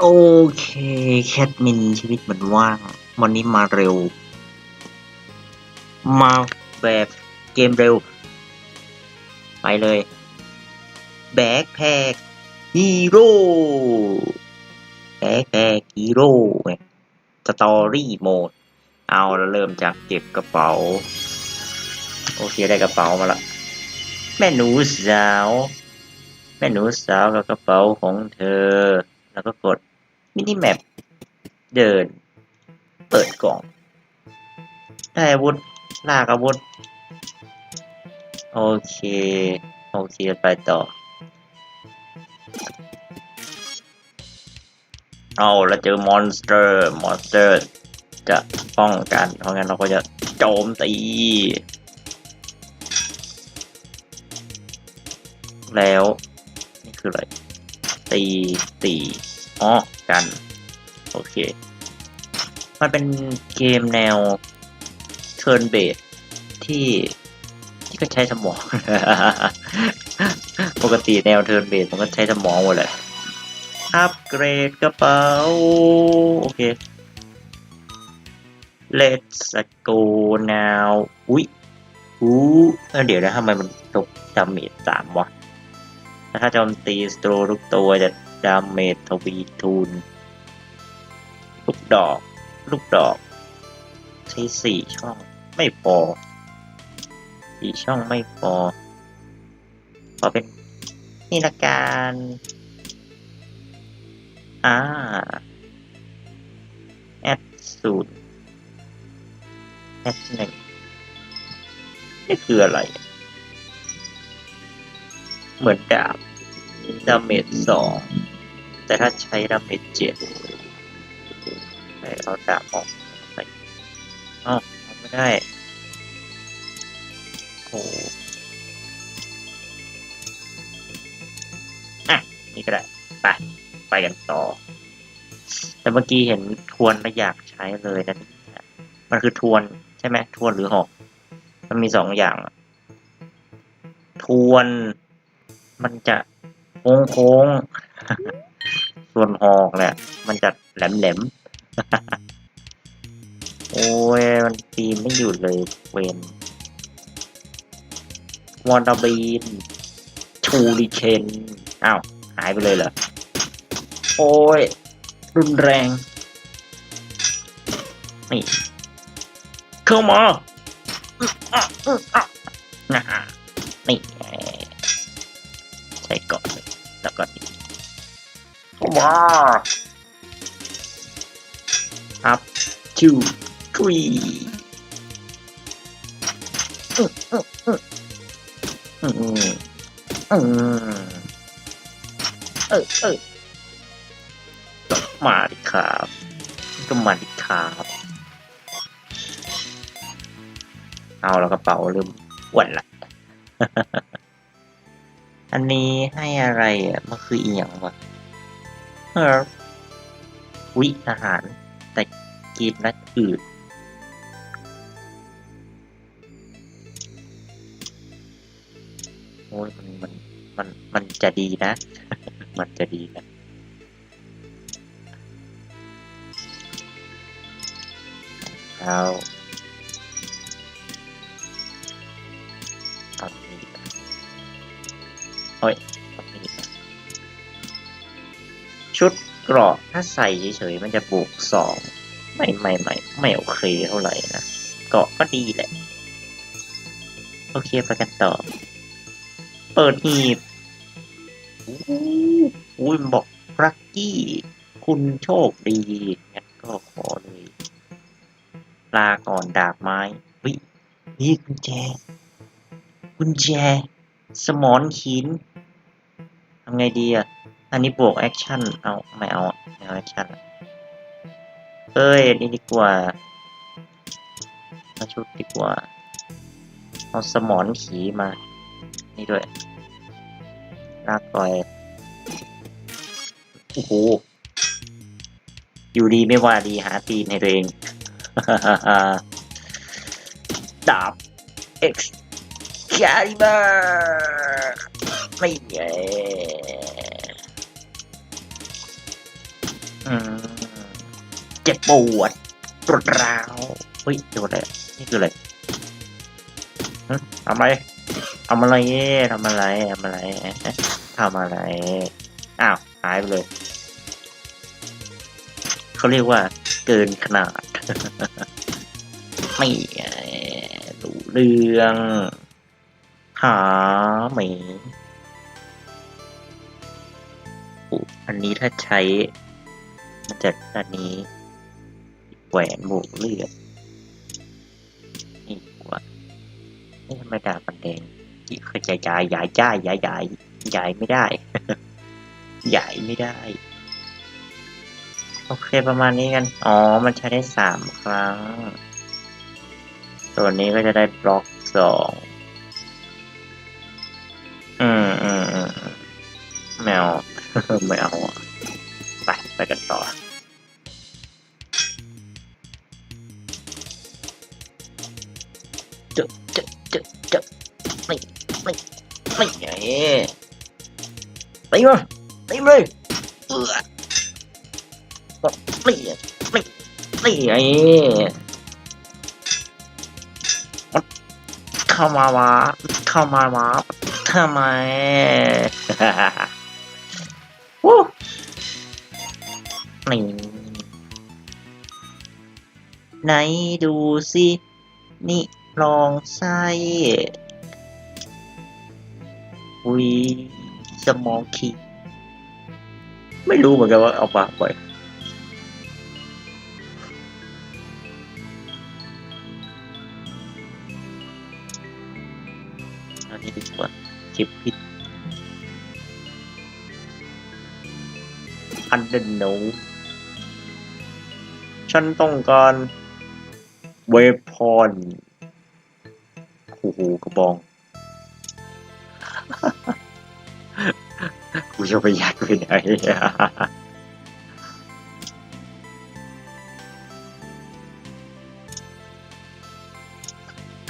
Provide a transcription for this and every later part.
โอเค แคทมินชีวิตมันว่าง วันนี้มาเร็ว มาแบบเกมเร็ว ไปเลย แบกแพกฮีโร่แบกแพกฮีโร่สตอรี่โหมด เอาแล้วเริ่มจากเก็บกระเป๋า โอเคได้กระเป๋ามาละ แม่หนูสาว แม่หนูสาวกับกระเป๋าของเธอ แล้วก็กดมินิแมปเดิน เปิดกล่อง ได้อาวุธ ลากอาวุธ โอเค โอเค ไปต่อ เอาแล้วเจอมอนสเตอร์ มอนสเตอร์ จะป้องกัน เพราะงั้นเราก็จะโจมตีแล้ว นี่คืออะไร ตีตีอ๋อกัน โอเค มันเป็นเกมแนว Turn b a s e ที่ที่ก็ใช้สมอง ปกติแนว Turn b a s e มันก็ใช้สมองหมดเลยอัปเกรดกระเป๋า โอเค Let's go now อุ้ยอู้เดี๋ยวนะทำไมมันตกดาเมจสามวะ ถ้าโจมตีสโตรทุกตัวจะดาเมจทวีทูนลูกดอก ลูกดอก ใช้สี่ช่องไม่พอสี่ช่องไม่พอ ขอเป็น นี่ละกันอ่าแอดศูนย์แอดหนึ่งนี่คืออะไร เหมือนดาบดาเมจสองแต่ถ้าใช้ดาเมจเจ็ดเอาดาบออกไปอ้าวเอไม่ได้โอ้อะนี่ก็ได้ไปไปกันต่อ แต่เมื่อกี้เห็นทวนแล้วอยากใช้เลยนะมันคือทวนใช่ไหมทวนหรือหอกมันมีสองอย่าง ทวน มันจะโค้งโค้งๆส่วนหอกเนี่ยมันจะแหลมแหลมๆโอ้ย มันตีไม่หยุดเลยเวนวอนดาบีนชูริเคนอ้าว หายไปเลยเหรอ โอ้ย รุนแรง นี่ เข้ามาอื้ออะอื้ออะน่ะนี่ไงใช้ก่อนเลยแล้วก็นี่ว้า up two three อืมอืมอืมอืมอืมเออเออมาดิครับก็มาดิครับ เอาแล้วกระเป๋าลืมอ้วนละ อันนี้ให้อะไรอะ มันคืออีหยังวะเออวิอาหาร แต่กินนัดอื่นโอ้ยมันมันมันมันจะดีนะ มันจะดีนะเอา ชุดเกราะถ้าใส่เฉยๆมันจะบวกสองไม่ไม่ไม่ไม่โอเคเท่าไหร่นะเกาะก็ดีแหละ โอเคไปกันต่อ เปิดหีบอู้อุ้ยบอกรักกี้คุณโชคดีงั้นก็ขอเลยลาก่อนดาบไม้เฮ้ยนี่กุญแจ กุญแจ สมอนหินทำไงดีอะ อันนี้บวกแอคชั่น เอาไม่เอาไม่เอาแอคชั่นเอ้ยนี่ดีกว่ามาชุดดีกว่า เอาสมอนขีมา นี่ด้วยลากปล่อย โอ้โห อยู่ดีไม่ว่าดีหาตีนให้ตัวเอง ดาบ X Caliber ไม่ไงอื เจ็บปวดปวดร้าวเฮ้ยโดนอะไรนี่คืออะไรทำอะไรทำอะไรทำอะไรทำอะไรทำอะไร อ้าวหายไปเลย เขาเรียกว่า เกินขนาด ไม่รู้เรื่อง หาไม่อุ๊ยอันนี้ถ้าใช้ มันจะอันนี้แหวนบวกเลือดนี่หัวนี่ทำไมดาบมันแดงที่เคยจะย้ายย้ายย้ายย้ายย้ายย้ายไม่ได้ย้ายไม่ได้ โอเคประมาณนี้กัน อ๋อ มันใช้ได้สามครั้ง ตัวนี้ก็จะได้บล็อกสอง ตีมาตีมาเลยเออไม่ไม่ไม่ไงมันเข้ามาวะเข้ามาวะทำไมวู้นี่ไหนดูสินี่ลองไส้อุย สมองคีไม่รู้เหมือนกันว่าเอาปากไปอันนี้ดีกว่าเก็บพิษอันเดนโนฉันต้องการเวพอนโอ้โหกระบอง กูจะไปยัดไปไหนอะ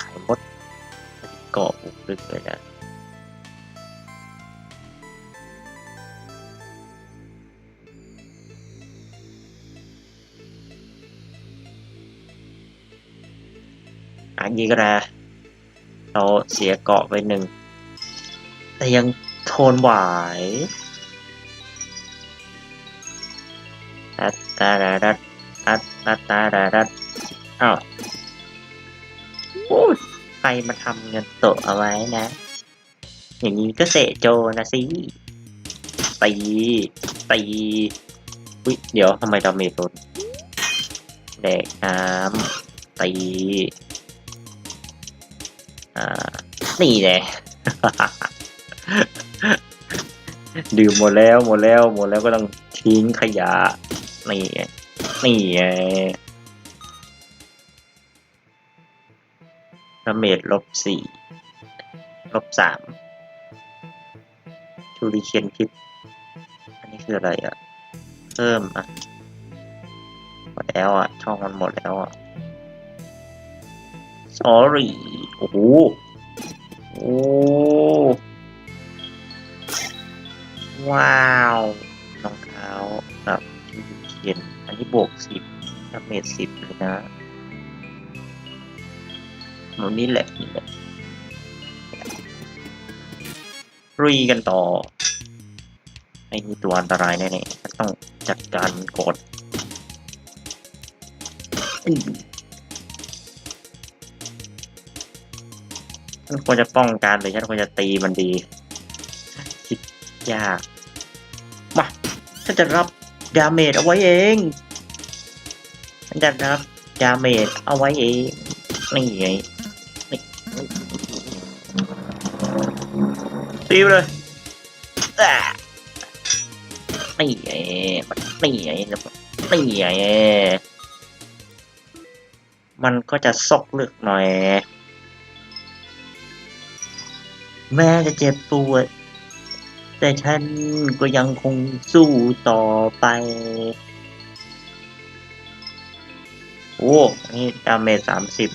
ขายมดเกาะบุกลึกเลยนะอันนี้ก็ได้เราเสียเกาะไปหนึ่ง แต่ยัง ทนไหวตัดตาดาดัดตัดตัดตาดาดัดอ้าวโอ้ใครมาทำเงินโตเอาไว้นะ อย่างนี้ก็เสะโจนะสิตีตีอุ้ยเดี๋ยวทำไมดาเมจลดแดกน้ำตีอ่านี่แหละ ดื่มหมดแล้วหมดแล้วหมดแล้วก็ต้องทิ้งขยะนี่ไงนี่ไงดาเมจลบสี่ลบสามชูริเคียนพิษอันนี้คืออะไรอะ เพิ่มอะ หมดแล้วอะ ช่องมันหมดแล้วอะ sorry โอ้โหโอ้ ว้าวรองเท้าแบบเขียนอันนี้บวกสิบดาเมจสิบเลยนะหนูนี่แหละนี่แหละรีกันต่อไอ้นี่ตัวอันตรายแน่ๆต้องจัดการกดฉันควรจะป้องกันหรือฉันควรจะตีมันดี คิดยาก ฉันจะรับดาเมจเอาไว้เองฉันจะรับดาเมจเอาไว้เองนี่ไงตีไปเลยอะนี่ไงมันนี่ไงนี่ไงมันก็จะซกเลือกหน่อย แม้จะเจ็บปวด แต่ฉันก็ยังคงสู้ต่อไป โอ้ นี่ดาเมจสามสิบ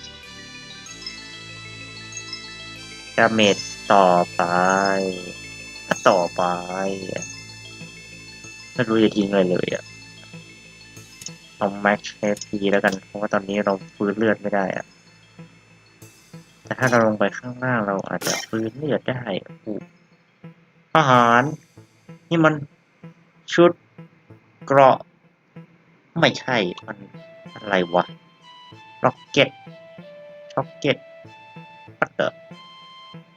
ดาเมจต่อไป ต่อไป ไม่รู้จะทิ้งอะไรเลยอะเอาแม็กเอทีแล้วกัน เพราะว่าตอนนี้เราฟื้นเลือดไม่ได้อะแต่ถ้าเราลงไปข้างล่างเราอาจจะฟื้นเลือดได้อู้ อาหาร นี่มันชุดเกราะ ไม่ใช่ มันอะไรวะร็อกเก็ตช็อกเก็ตปัตเตอร์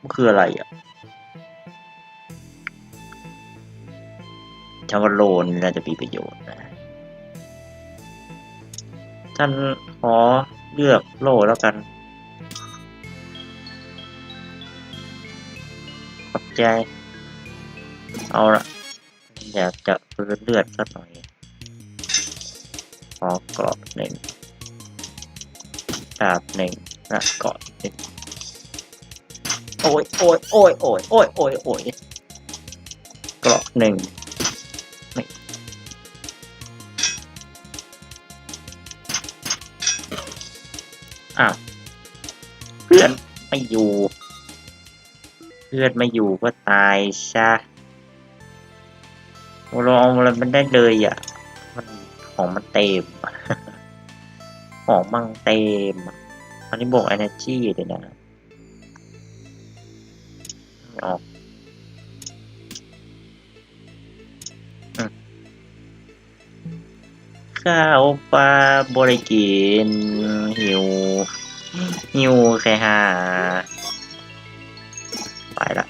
มันคืออะไรอะชาวโลนน่าจะมีประโยชน์นะ ท่านขอเลือกโลแล้วกันขอบใจ เอาละอยากจะฟื้นเลือดสักหน่อยขอกรอบหนึ่งดาบหนึ่งและเกาะหนึ่งโอ้ยโอ้ยโอ้ยโอ้ยโอ้ยโอ้ยโอ้ยเกราะหนึ่งนี่อ้าวเพื่อนไม่อยู่ เพื่อนไม่อยู่ก็ตายซะ เราเอาอะไรมันได้เลยอะ มันของมันเต็ม ของมันเต็ม อันนี้บวก energy เลยนะออกอืมข้าวปลาบริกิน หิว หิวแค่หาไปละ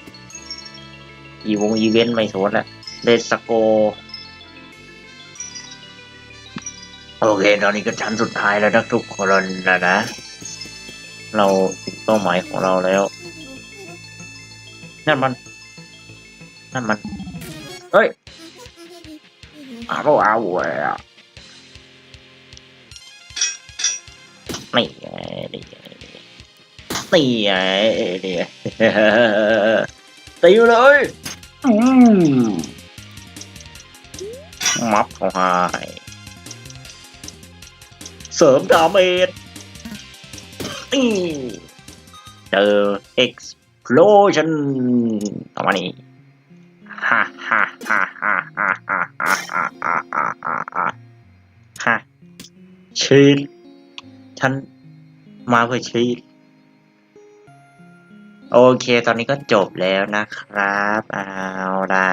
อีวงอีเวนต์ไม่สนละ สโก โอเค ตอนนี้ก็ชั้นสุดท้ายแล้วนะทุกคนนะนะ เราถึงเป้าหมายของเราแล้ว นั่นมัน นั่นมัน เฮ้ยอ้าวอ้าวอะนี่ไงนี่ไงนี่ไงนี่ไงตีเลย อืม เขาให้เสริมดาเมจเจอ explosion เอามานี่ฮ่าฮ่าฮ่าฮ่าฮ่าฮ่าฮ่าฮ่าฮ่าฮ่าฮ่าฮ่าฮ่าชีดฉันมาเพื่อชีดโอเค ตอนนี้ก็จบแล้วนะครับ เอาล่ะ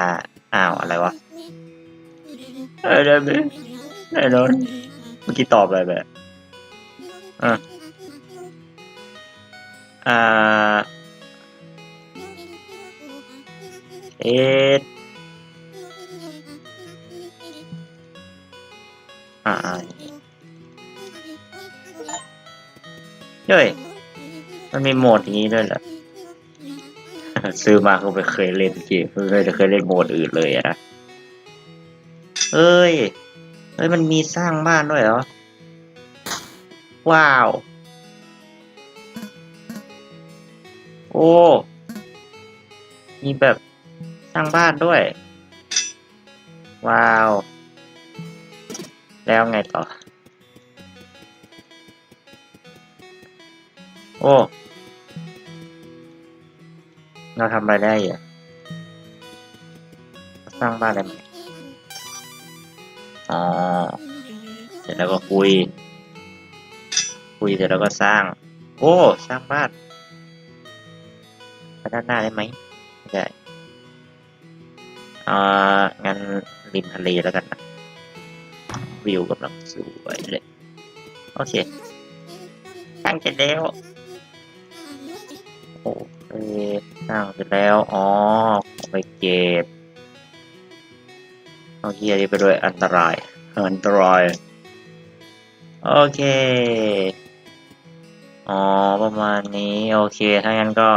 อ้าว อะไรวะ อ้ยเดี๋ยวนี้แน่นอนเมื่อกี้ตอบอะไรแบบอะอ่าเอ็ดอ่าอ่าเฮ้ยมันมีโหมดอย่างนี้ด้วยเหรอซื้อมาก็ไม่เคยเล่นเกมไม่เคยเคยเล่นโหมดอื่นเลยอะนะ เอ้ยเอ้ย มันมีสร้างบ้านด้วยเหรอ ว้าว โอ้ มีแบบสร้างบ้านด้วย ว้าว แล้วไงต่อ โอ้ เราทำอะไรได้อะสร้างบ้านอะไหม อ๋อ เสร็จแล้วก็คุย คุยเสร็จแล้วก็สร้าง โอ้ สร้างบ้านไปด้านหน้าได้ไหมไม่ได้อ่างั้นริมทะเลแล้วกันนะ วิวกำลังสวยเลย โอเคตั้างเสร็จแล้ว โอเคสร้างเสร็จแล้ว อ๋อไปเก็บ เอาเฮียนี่ไปด้วยอันตราย อันตราย โอเค อ๋อ ประมาณนี้ โอเค ถ้างั้นก็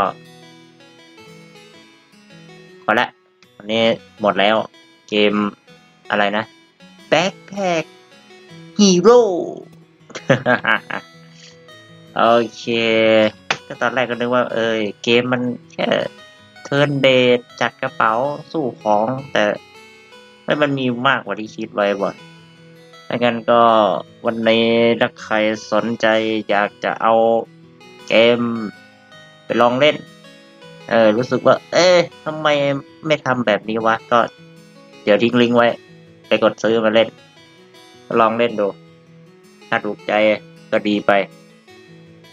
พอละวันนี้หมดแล้ว เกมอะไรนะ Backpack Hero โอเค ก็ตอนแรกก็นึกว่า เออเกมมันแค่เทิร์นเดทจัดกระเป๋าสู้ของแต่ ไม่มันมีมากกว่าที่คิดไว้บ่ดังนั้นก็วันนี้ถ้าใครสนใจอยากจะเอาเกมไปลองเล่น เออรู้สึกว่า เอ๊ะทำไมไม่ทำแบบนี้วะ ก็ เดี๋ยวทิ้งลิงก์ไว้ ไปกดซื้อมาเล่น ลองเล่นดู ถ้าถูกใจก็ดีไป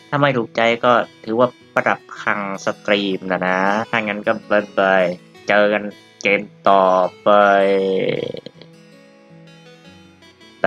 ถ้าไม่ถูกใจก็ถือว่าประดับคังสตรีมนะนะ ถ้างั้นก็บายบาย เจอกัน เกมต่อไปไป